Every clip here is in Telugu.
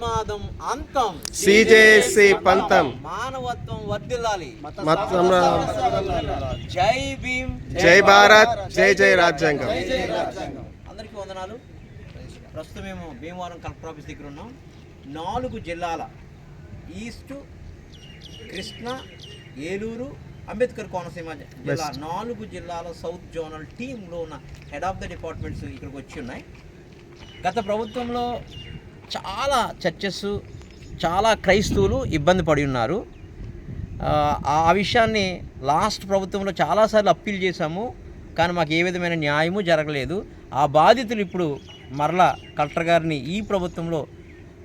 మతోన్మాదం అంతం. సిజేసి పంతం. మానవత్వం వర్ధిల్లాలి. మొత్తం జై భీమ్ జై భారత్ జై జై రాజ్యాంగం. అందరికీ వందనాలు. ప్రస్తుతం మేము భీమవరం కలెక్టర్ ఆఫీస్ దగ్గర ఉన్నాం. నాలుగు జిల్లాల ఈస్ట్ కృష్ణ ఏలూరు అంబేద్కర్ కోనసీమ జిల్లా నాలుగు జిల్లాల సౌత్ జోనల్ టీంలో ఉన్న హెడ్ ఆఫ్ ద డిపార్ట్మెంట్స్ ఇక్కడికి వచ్చి ఉన్నాయి. గత ప్రభుత్వంలో చాలా చర్చెస్ చాలా క్రైస్తవులు ఇబ్బంది పడి ఉన్నారు. ఆ, విషయాన్ని లాస్ట్ ప్రభుత్వంలో చాలాసార్లు అప్పీల్ చేశాము కానీ మాకు ఏ విధమైన న్యాయము జరగలేదు. ఆ బాధితులు ఇప్పుడు మరలా కలెక్టర్ గారిని ఈ ప్రభుత్వంలో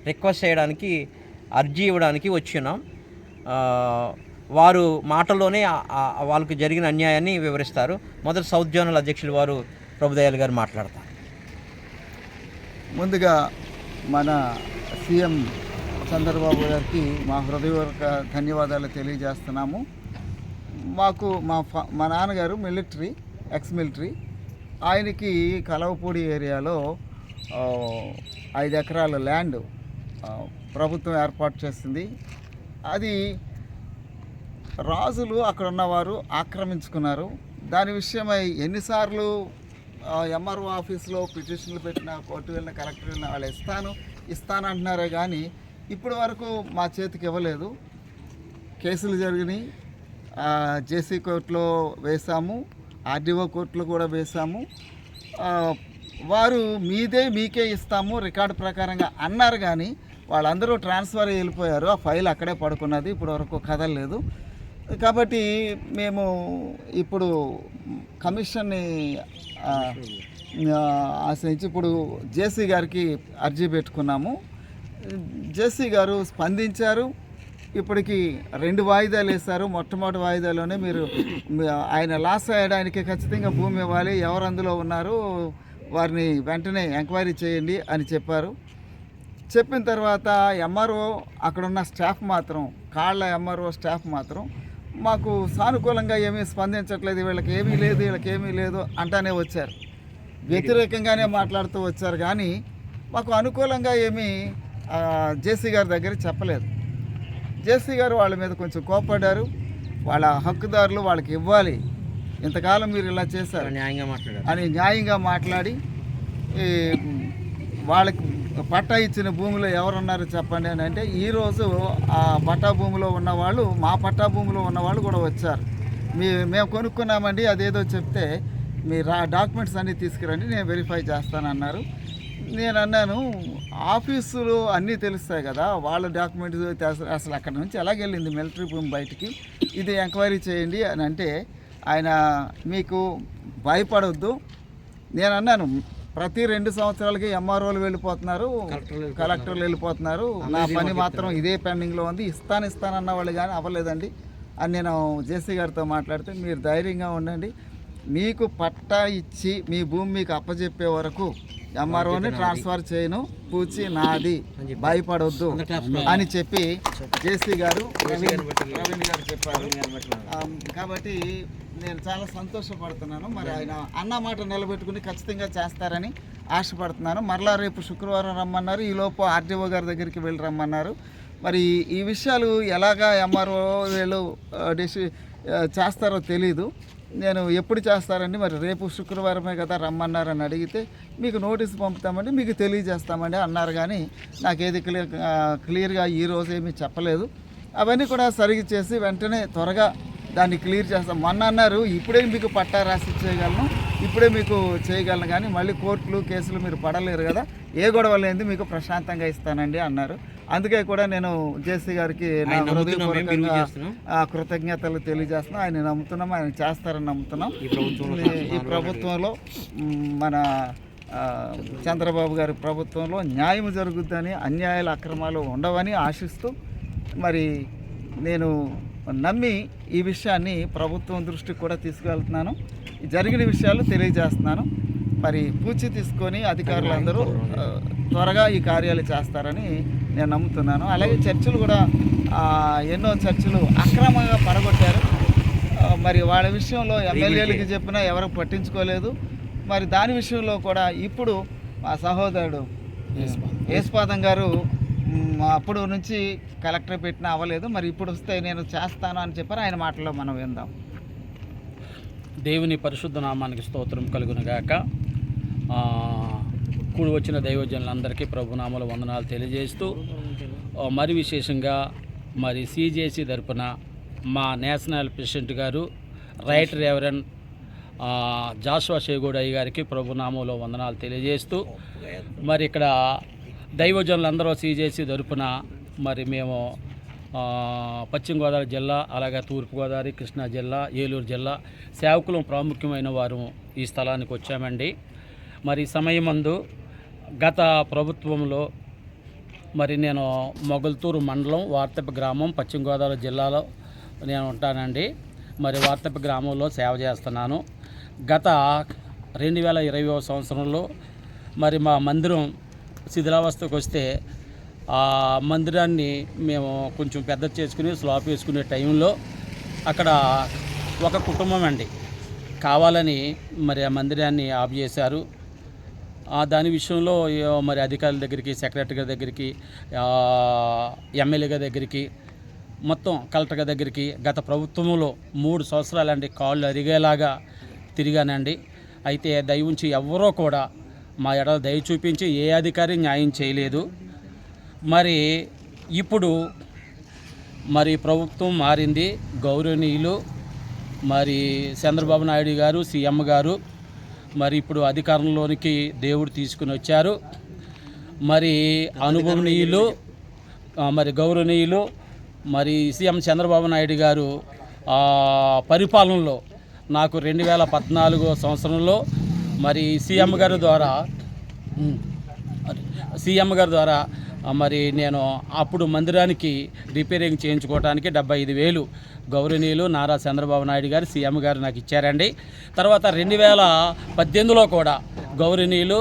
రిక్వెస్ట్ చేయడానికి అర్జీ ఇవ్వడానికి వచ్చినాం వారు మాటల్లోనే వాళ్ళకు జరిగిన అన్యాయాన్ని వివరిస్తారు. మొదటి సౌత్ జోనల్ అధ్యక్షులు వారు ప్రభుదయాలు గారు మాట్లాడతారు. ముందుగా మన సీఎం చంద్రబాబు గారికి మా హృదయపూర్వక ధన్యవాదాలు తెలియజేస్తున్నాము. మాకు మా మా నాన్నగారు మిలిటరీ ఎక్స్ మిలిటరీ ఆయనకి కలవపూడి ఏరియాలో ఐదు ఎకరాల ల్యాండ్ ప్రభుత్వం ఏర్పాటు చేసింది. అది రాజులు అక్కడ ఉన్నవారు ఆక్రమించుకున్నారు. దాని విషయమై ఎన్నిసార్లు ఎంఆర్ఓ ఆఫీస్లో పిటిషన్లు పెట్టిన కోర్టు వెళ్ళిన కలెక్టర్ వెళ్ళిన వాళ్ళు ఇస్తాను ఇస్తాను అంటున్నారే కానీ ఇప్పటి వరకు మా చేతికి ఇవ్వలేదు. కేసులు జరిగినాయి. జేసీ కోర్టులో వేశాము ఆర్డీఓ కోర్టులో కూడా వేశాము. వారు మీదే మీకే ఇస్తాము రికార్డు ప్రకారంగా అన్నారు కానీ వాళ్ళందరూ ట్రాన్స్ఫర్ వెళ్ళిపోయారు ఆ ఫైల్ అక్కడే పడుకున్నది. ఇప్పుడు వరకు కదలలేదు. కాబట్టి మేము ఇప్పుడు కమిషన్ని ఆశ్రయించి ఇప్పుడు జేసీ గారికి అర్జీ పెట్టుకున్నాము. జేసీ గారు స్పందించారు. ఇప్పటికి రెండు వాయిదాలు వేశారు. మొట్టమొదటి వాయిదాలోనే మీరు ఆయన లాస్ అయ్యడానికి ఖచ్చితంగా భూమి ఇవ్వాలి. ఎవరు అందులో ఉన్నారు? వారిని వెంటనే ఎంక్వైరీ చేయండి అని చెప్పారు. చెప్పిన తర్వాత ఎంఆర్ఓ అక్కడున్న స్టాఫ్ మాత్రం కాళ్ళ ఎంఆర్ఓ స్టాఫ్ మాత్రం మాకు సానుకూలంగా ఏమీ స్పందించట్లేదు వీళ్ళకి ఏమీ లేదు వీళ్ళకి ఏమీ లేదు అంటానే వచ్చారు. వ్యతిరేకంగానే మాట్లాడుతూ వచ్చారు కానీ మాకు అనుకూలంగా ఏమీ జేసీ గారి దగ్గర చెప్పలేదు. జేసీ గారు వాళ్ళ మీద కొంచెం కోపడ్డారు వాళ్ళ హక్కుదారులు వాళ్ళకి ఇవ్వాలి. ఇంతకాలం మీరు ఇలా చేశారు. న్యాయంగా మాట్లాడారు. అని న్యాయంగా మాట్లాడి ఈ వాళ్ళకి పట్టా ఇచ్చిన భూమిలో ఎవరున్నారు చెప్పండి అని అంటే ఈరోజు ఆ పట్టా భూమిలో ఉన్నవాళ్ళు మా పట్టా భూమిలో ఉన్నవాళ్ళు కూడా వచ్చారు. మీ మేము కొనుక్కున్నామండి అదేదో చెప్తే మీ రా డాక్యుమెంట్స్ అన్నీ తీసుకురండి నేను వెరిఫై చేస్తానన్నారు. నేను అన్నాను ఆఫీసులు అన్నీ తెలుస్తాయి కదా వాళ్ళ డాక్యుమెంట్స్ అసలు అక్కడ నుంచి ఎలాగెళ్ళింది మిలిటరీ భూమి బయటికి? ఇది ఎంక్వైరీ చేయండి అని అంటే ఆయన మీకు భయపడొద్దు. నేను అన్నాను ప్రతి రెండు సంవత్సరాలకి ఎంఆర్ఓలు వెళ్ళిపోతున్నారు. కలెక్టర్లు వెళ్ళిపోతున్నారు. నా పని మాత్రం ఇదే పెండింగ్లో ఉంది. ఇస్తాను ఇస్తానన్న వాళ్ళు కానీ అవ్వలేదండి. అని నేను జేసీ గారితో మాట్లాడితే మీరు ధైర్యంగా ఉండండి. మీకు పట్టా ఇచ్చి మీ భూమి మీకు అప్పచెప్పే వరకు ఎంఆర్ఓని ట్రాన్స్ఫర్ చేయను. పూచి నాది. భయపడొద్దు. అని చెప్పి జేసీ గారు ప్రవీణ్ గారు చెప్పారు. కాబట్టి నేను చాలా సంతోషపడుతున్నాను. మరి ఆయన అన్న మాట నిలబెట్టుకుని ఖచ్చితంగా చేస్తారని ఆశపడుతున్నాను. మరలా రేపు శుక్రవారం రమ్మన్నారు. ఈలోపు ఆర్డీఓ గారి దగ్గరికి వెళ్ళి రమ్మన్నారు. మరి ఈ విషయాలు ఎలాగా ఎంఆర్ఓ వీళ్ళు చేస్తారో తెలీదు. నేను ఎప్పుడు చేస్తారండి? మరి రేపు శుక్రవారమే కదా రమ్మన్నారని అడిగితే మీకు నోటీస్ పంపుతామండి మీకు తెలియజేస్తామండి అన్నారు కానీ నాకేది క్లియర్ క్లియర్గా ఈ రోజు ఏమీ చెప్పలేదు. అవన్నీ కూడా సరిగి చేసి వెంటనే త్వరగా దాన్ని క్లియర్ చేస్తాం. మొన్న అన్నారు ఇప్పుడే మీకు పట్టా రాసి చేయగలను ఇప్పుడే మీకు చేయగలను కానీ మళ్ళీ కోర్టులు కేసులు మీరు పడలేరు కదా ఏ గొడవ లేనిది మీకు ప్రశాంతంగా ఇస్తానండి అన్నారు. అందుకే కూడా నేను జేసీ గారికి కృతజ్ఞతలు తెలియజేస్తున్నాం. ఆయన నమ్ముతున్నాం ఆయన చేస్తారని నమ్ముతున్నాం. ఈ ప్రభుత్వంలో మన చంద్రబాబు గారి ప్రభుత్వంలో న్యాయం జరుగుద్దని అన్యాయాలు అక్రమాలు ఉండవని ఆశిస్తూ మరి నేను నమ్మి ఈ విషయాన్ని ప్రభుత్వం దృష్టికి కూడా తీసుకెళ్తున్నాను ఈ జరిగిన విషయాలు తెలియజేస్తున్నాను. మరి పూచి తీసుకొని అధికారులందరూ త్వరగా ఈ కార్యాలు చేస్తారని నేను నమ్ముతున్నాను. అలాగే చర్చలు కూడా ఎన్నో చర్చలు అక్రమంగా పడగొట్టారు. మరి వాళ్ళ విషయంలో ఎమ్మెల్యేలకి చెప్పినా ఎవరు పట్టించుకోలేదు. మరి దాని విషయంలో కూడా ఇప్పుడు మా సహోదరుడు యేసుపాదం గారు అప్పుడు నుంచి కలెక్టర్ పెట్టిన అవ్వలేదు. మరి ఇప్పుడు వస్తే నేను చేస్తాను అని చెప్పారు. ఆయన మాటల్లో మనం విందాం. దేవుని పరిశుద్ధ నామానికి స్తోత్రం కలుగునుగాక కూడి వచ్చిన దైవజనులందరికీ ప్రభునామల వందనాలు తెలియజేస్తూ మరి విశేషంగా మరి సిజేసి తరపున మా నేషనల్ ప్రెసిడెంట్ గారు రైట్ రెవరెండ్ ఆ, జాషువా షేగూడయ్య గారికి ప్రభునామంలో వందనాలు తెలియజేస్తూ మరి ఇక్కడ దైవజనులందరూ సీజేసి తరపున మరి మేము పశ్చిమ గోదావరి జిల్లా అలాగే తూర్పుగోదావరి కృష్ణా జిల్లా ఏలూరు జిల్లా సేవకులు ప్రాముఖ్యమైన వారు ఈ స్థలానికి వచ్చామండి. మరి సమయం సమయమందు గత ప్రభుత్వంలో మరి నేను మొగల్తూరు మండలం వార్తప గ్రామం పశ్చిమ గోదావరి జిల్లాలో నేను ఉంటానండి. మరి వార్తప గ్రామంలో సేవ చేస్తున్నాను. గత రెండు వేల ఇరవై సంవత్సరంలో మరి మా మందిరం శిథిలావస్థకు వస్తే ఆ మందిరాన్ని మేము కొంచెం పెద్ద చేసుకుని స్లాప్ వేసుకునే టైంలో అక్కడ ఒక కుటుంబం అండి. కావాలని మరి ఆ మందిరాన్ని ఆఫ్ చేశారు. దాని విషయంలో మరి అధికారుల దగ్గరికి సెక్రటరీ గారి దగ్గరికి ఆ, ఎమ్మెల్యే గారి దగ్గరికి మొత్తం కలెక్టర్ గారి దగ్గరికి గత ప్రభుత్వంలో మూడు సంవత్సరాలండి కాళ్ళు అరిగేలాగా తిరిగానండి. అయితే దయ ఉంచి ఎవరో కూడా మా ఎడల దయ చూపించి ఏ అధికారి న్యాయం చేయలేదు. మరి ఇప్పుడు మరి ప్రభుత్వం మారింది గౌరవనీయులు మరి చంద్రబాబు నాయుడు గారు సీఎం గారు మరి ఇప్పుడు అధికారంలోనికి దేవుడు తీసుకుని వచ్చారు. మరి అనుభవనీయులు మరి గౌరవనీయులు మరి సీఎం చంద్రబాబు నాయుడు గారు పరిపాలనలో నాకు రెండు వేల పద్నాలుగో సంవత్సరంలో మరి సీఎం గారి ద్వారా సీఎం గారి ద్వారా మరి నేను అప్పుడు మందిరానికి రిపేరింగ్ చేయించుకోవడానికి డెబ్బై ఐదు వేలు గౌరవనీయులు నారా చంద్రబాబు నాయుడు గారు సీఎం గారు నాకు ఇచ్చారండి. తర్వాత రెండు వేల పద్దెనిమిదిలో కూడా గౌరవనీయులు